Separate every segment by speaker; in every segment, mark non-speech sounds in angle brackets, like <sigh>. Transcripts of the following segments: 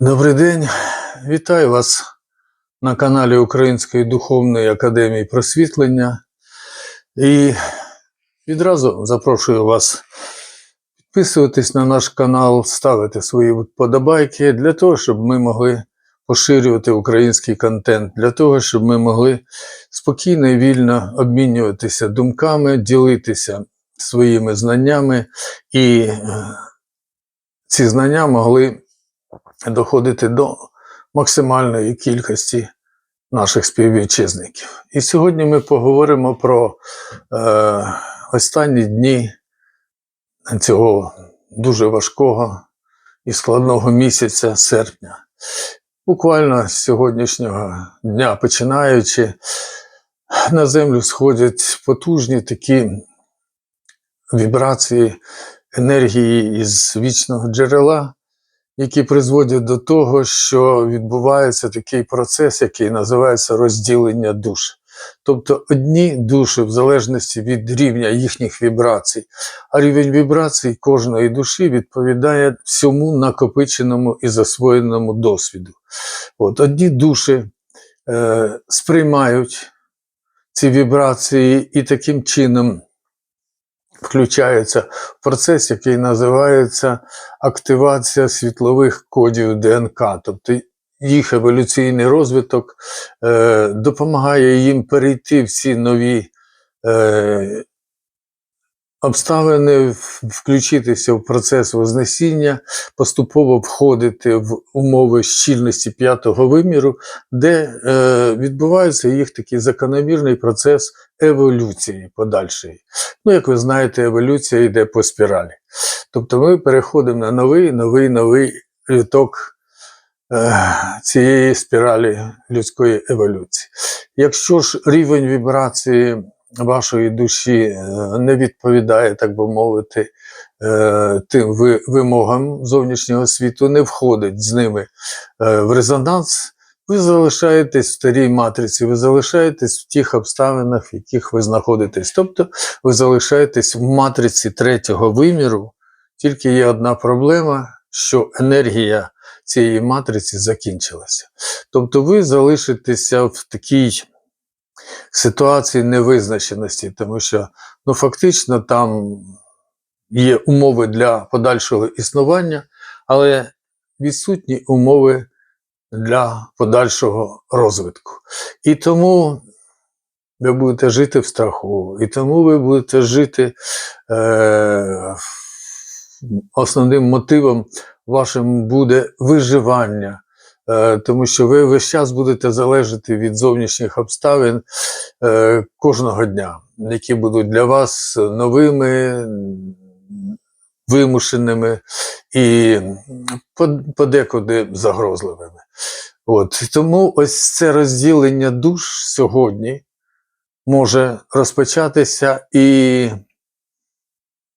Speaker 1: Добрий день, вітаю вас на каналі Української духовної академії просвітлення. І відразу запрошую вас підписуватись на наш канал, ставити свої вподобайки для того, щоб ми могли поширювати український контент, для того, щоб ми могли спокійно і вільно обмінюватися думками, ділитися своїми знаннями, і е, ці знання могли доходити до максимальної кількості наших співвітчизників. І сьогодні ми поговоримо про е, останні дні цього дуже важкого і складного місяця серпня. Буквально з сьогоднішнього дня починаючи, на землю сходять потужні такі вібрації енергії із вічного джерела, які призводять до того, що відбувається такий процес, який називається розділення душ. Тобто одні душі, в залежності від рівня їхніх вібрацій, а рівень вібрацій кожної душі відповідає всьому накопиченому і засвоєному досвіду. От одні душі е, сприймають ці вібрації і таким чином включаються в процес, який називається активація світлових кодів ДНК. Тобто їх еволюційний розвиток е, допомагає їм перейти всі нові е, обставини, включитися в процес вознесіння, поступово входити в умови щільності п'ятого виміру, де е, відбувається їх такий закономірний процес еволюції подальшої. Ну, як ви знаєте, еволюція йде по спіралі. Тобто ми переходимо на новий, новий, новий віток е, цієї спіралі людської еволюції. Якщо ж рівень вібрації вашої душі е, не відповідає, так би мовити, е, тим вимогам зовнішнього світу, не входить з ними е, в резонанс, ви залишаєтесь в старій матриці, ви залишаєтесь в тих обставинах, в яких ви знаходитесь. Тобто ви залишаєтесь в матриці третього виміру, тільки є одна проблема, що енергія цієї матриці закінчилася. Тобто ви залишитеся в такій ситуації невизначеності, тому що ну, фактично там є умови для подальшого існування, але відсутні умови для подальшого розвитку. І тому ви будете жити в страху, і тому ви будете жити е, основним мотивом вашим буде виживання. Е, Тому що ви весь час будете залежати від зовнішніх обставин е, кожного дня, які будуть для вас новими, вимушеними і подекуди загрозливими. От. Тому ось це розділення душ сьогодні може розпочатися і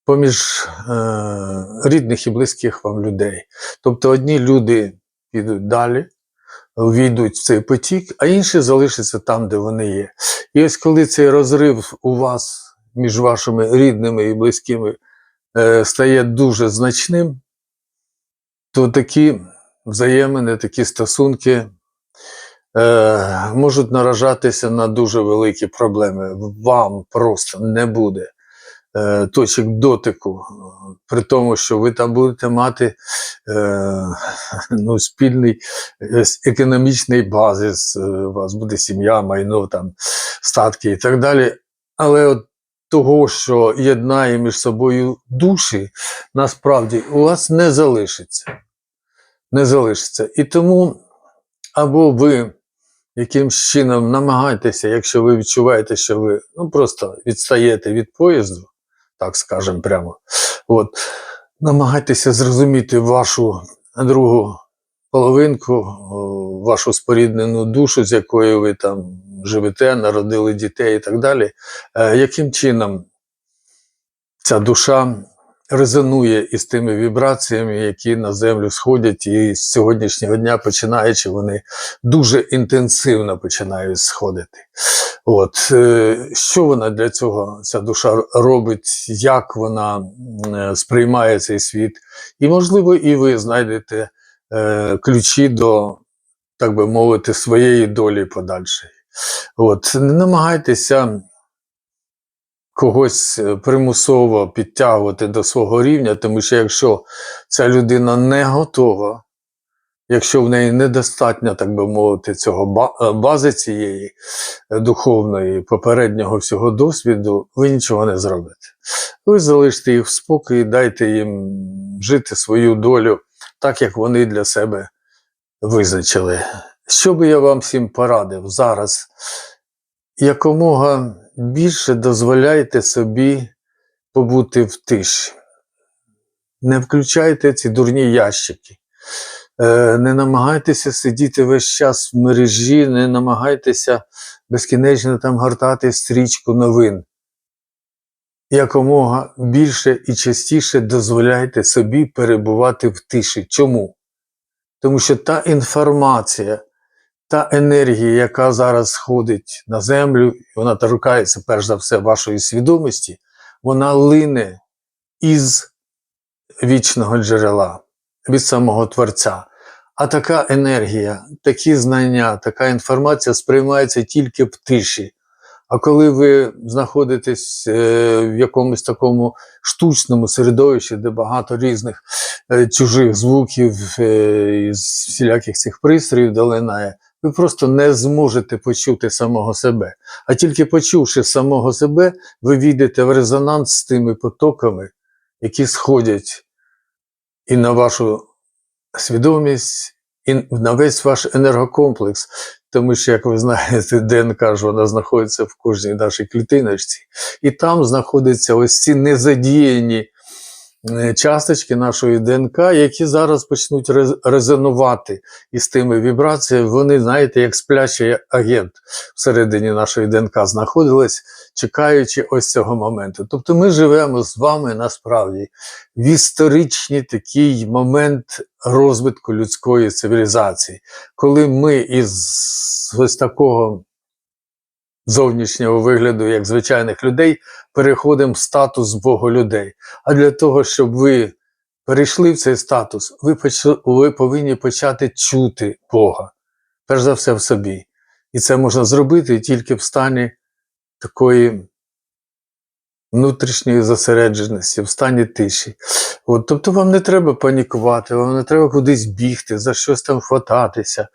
Speaker 1: поміж е, рідних і близьких вам людей. Тобто одні люди підуть далі, увійдуть в цей потік, а інші залишаться там, де вони є. І ось коли цей розрив у вас між вашими рідними і близькими е, стає дуже значним, то такі взаємини, такі стосунки е, можуть наражатися на дуже великі проблеми. Вам просто не буде е, точок дотику, при тому, що ви там будете мати е, ну, спільний е, економічний базис, у вас буде сім'я, майно, там, статки і так далі. Але от того, що єднає між собою душі, насправді у вас не залишиться. Не залишиться. І тому або ви якимсь чином намагайтеся, якщо ви відчуваєте, що ви ну, просто відстаєте від поїзду, так скажемо прямо, от, намагайтеся зрозуміти вашу другу половинку, вашу споріднену душу, з якою ви там живете, народили дітей і так далі, е, яким чином ця душа резонує із тими вібраціями, які на землю сходять, і з сьогоднішнього дня починаючи, вони дуже інтенсивно починають сходити. От е, що вона для цього, ця душа робить, як вона е, сприймає цей світ, і можливо, і ви знайдете е, ключі до, так би мовити, своєї долі подальшої. От, не намагайтеся когось е, примусово підтягувати до свого рівня, тому що якщо ця людина не готова, якщо в неї недостатньо, так би мовити, цього е, бази цієї е, духовної, попереднього всього досвіду, ви нічого не зробите. Ви залиште їх в спокій, дайте їм жити свою долю так, як вони для себе визначили. Що би я вам всім порадив зараз? Якомога більше дозволяйте собі побути в тиші. Не включайте ці дурні ящики. Е, Не намагайтеся сидіти весь час в мережі, не намагайтеся безкінечно там гортати стрічку новин. Якомога більше і частіше дозволяйте собі перебувати в тиші. Чому? Тому що та інформація, та енергія, яка зараз сходить на землю, вона торкається, перш за все, вашої свідомості, вона лине із вічного джерела, від самого Творця. А така енергія, такі знання, така інформація сприймається тільки в тиші. А коли ви знаходитесь е, в якомусь такому штучному середовищі, де багато різних е, чужих звуків е, із всіляких цих пристроїв долинає, ви просто не зможете почути самого себе. А тільки почувши самого себе, ви війдете в резонанс з тими потоками, які сходять і на вашу свідомість, і на весь ваш енергокомплекс. Тому що, як ви знаєте, ДНК ж вона знаходиться в кожній нашій клітиночці, і там знаходяться ось ці незадіяні часточки нашої ДНК, які зараз почнуть резонувати із тими вібраціями. Вони, знаєте, як сплячий агент всередині нашої ДНК знаходились, чекаючи ось цього моменту. Тобто ми живемо з вами насправді в історичний такий момент розвитку людської цивілізації, коли ми із ось такого зовнішнього вигляду, як звичайних людей, переходимо в статус боголюдей. А для того, щоб ви перейшли в цей статус, ви, ви повинні почати чути Бога, перш за все в собі. І це можна зробити тільки в стані такої внутрішньої зосередженості, в стані тиші. От, тобто вам не треба панікувати, вам не треба кудись бігти, за щось там хвататися,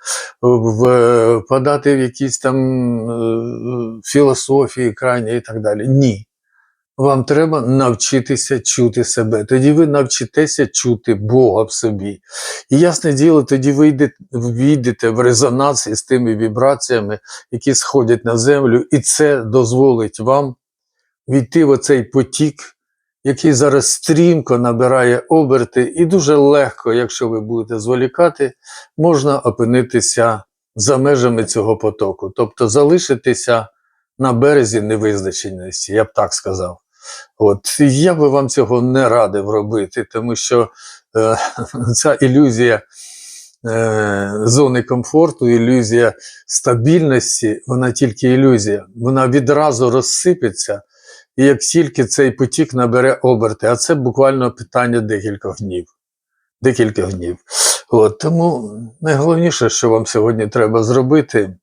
Speaker 1: в- впадати в якісь там е, філософії крайні і так далі. Ні. Вам треба навчитися чути себе. Тоді ви навчитеся чути Бога в собі. І ясне діло, тоді ви війдете в резонанс із тими вібраціями, які сходять на землю, і це дозволить вам війти в оцей потік, який зараз стрімко набирає оберти, і дуже легко, якщо ви будете зволікати, можна опинитися за межами цього потоку, тобто залишитися на березі невизначеності, я б так сказав. От я би вам цього не радив робити, тому що е, <laughs> ця ілюзія е, зони комфорту, ілюзія стабільності, вона тільки ілюзія, вона відразу розсипеться, і як тільки цей потік набере оберти, а це буквально питання декількох днів. Декілька днів. От, тому найголовніше, що вам сьогодні треба зробити,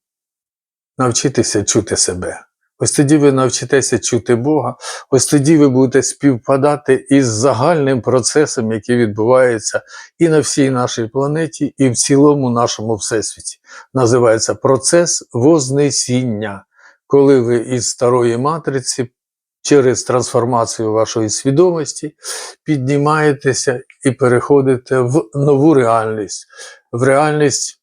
Speaker 1: навчитися чути себе. Ось тоді ви навчитеся чути Бога, ось тоді ви будете співпадати із загальним процесом, який відбувається і на всій нашій планеті, і в цілому нашому всесвіті. Називається процес вознесіння, коли ви із старої матриці через трансформацію вашої свідомості піднімаєтеся і переходите в нову реальність, в реальність,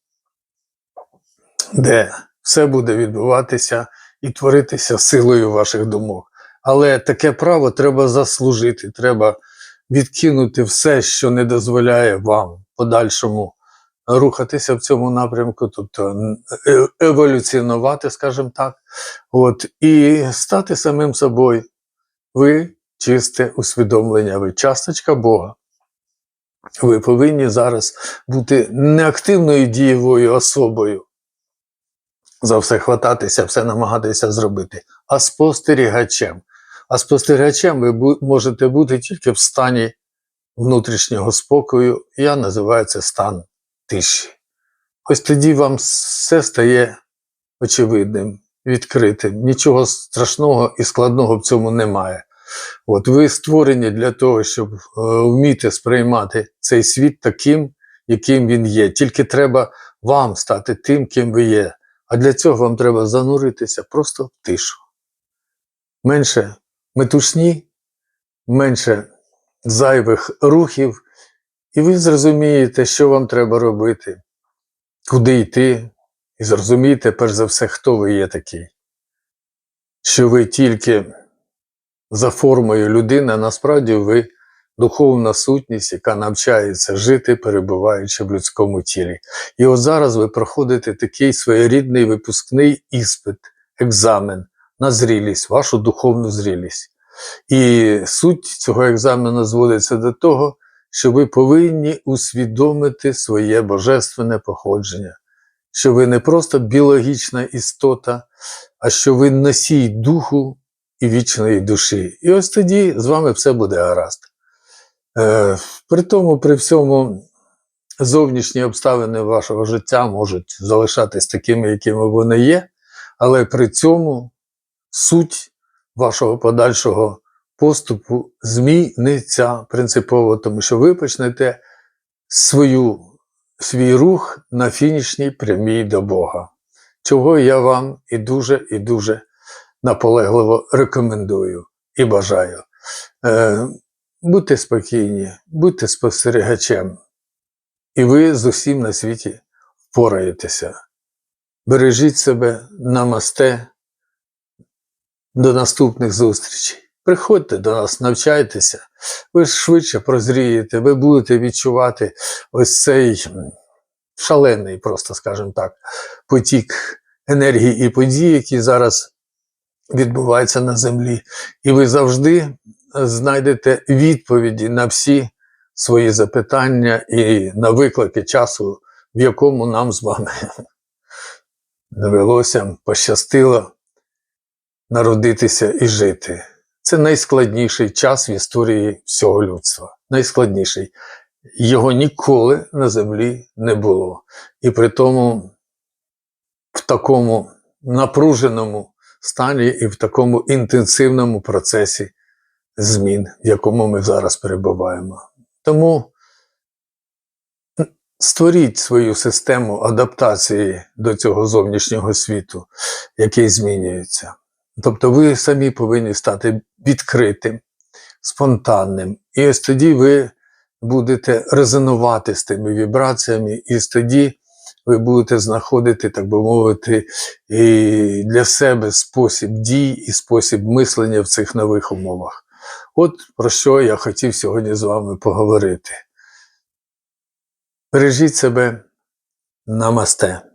Speaker 1: де все буде відбуватися і творитися силою ваших думок. Але таке право треба заслужити, треба відкинути все, що не дозволяє вам подальшому рухатися в цьому напрямку, тобто е- еволюціонувати, скажімо так, от, і стати самим собою. Ви чисте усвідомлення, ви часточка Бога. Ви повинні зараз бути не активною дієвою особою, за все хвататися, все намагатися зробити, а спостерігачем. А спостерігачем ви можете бути тільки в стані внутрішнього спокою. Я називаю це стан тиші. Ось тоді вам все стає очевидним, відкритим. Нічого страшного і складного в цьому немає. От ви створені для того, щоб е, вміти сприймати цей світ таким, яким він є. Тільки треба вам стати тим, ким ви є. А для цього вам треба зануритися просто в тишу. Менше метушні, менше зайвих рухів, і ви зрозумієте, що вам треба робити, куди йти, і зрозумієте, перш за все, хто ви є такий. Що ви тільки за формою людини, насправді ви духовна сутність, яка навчається жити, перебуваючи в людському тілі. І от зараз ви проходите такий своєрідний випускний іспит, екзамен на зрілість, вашу духовну зрілість. І суть цього екзамену зводиться до того, що ви повинні усвідомити своє божественне походження, що ви не просто біологічна істота, а що ви носій духу і вічної душі. І ось тоді з вами все буде гаразд. Е, при тому, при всьому, зовнішні обставини вашого життя можуть залишатись такими, якими вони є, але при цьому суть вашого подальшого поступу зміниться принципово, тому що ви почнете свою, свій рух на фінішній прямій до Бога, чого я вам і дуже і дуже наполегливо рекомендую і бажаю. Е, будьте спокійні, будьте спостерігачем, і ви з усім на світі впораєтеся. Бережіть себе, намасте. До наступних зустрічей. Приходьте до нас, навчайтеся, ви швидше прозрієте, ви будете відчувати ось цей шалений, просто скажімо так, потік енергії і подій, які зараз відбуваються на землі. І ви завжди знайдете відповіді на всі свої запитання і на виклики часу, в якому нам з вами довелося, пощастило народитися і жити. Це найскладніший час в історії всього людства. Найскладніший. Його ніколи на землі не було. І при тому в такому напруженому стані і в такому інтенсивному процесі змін, в якому ми зараз перебуваємо. Тому створіть свою систему адаптації до цього зовнішнього світу, який змінюється. Тобто ви самі повинні стати відкритим, спонтанним. І ось тоді ви будете резонувати з тими вібраціями, і ось тоді ви будете знаходити, так би мовити, і для себе спосіб дій і спосіб мислення в цих нових умовах. От про що я хотів сьогодні з вами поговорити. Бережіть себе, намасте.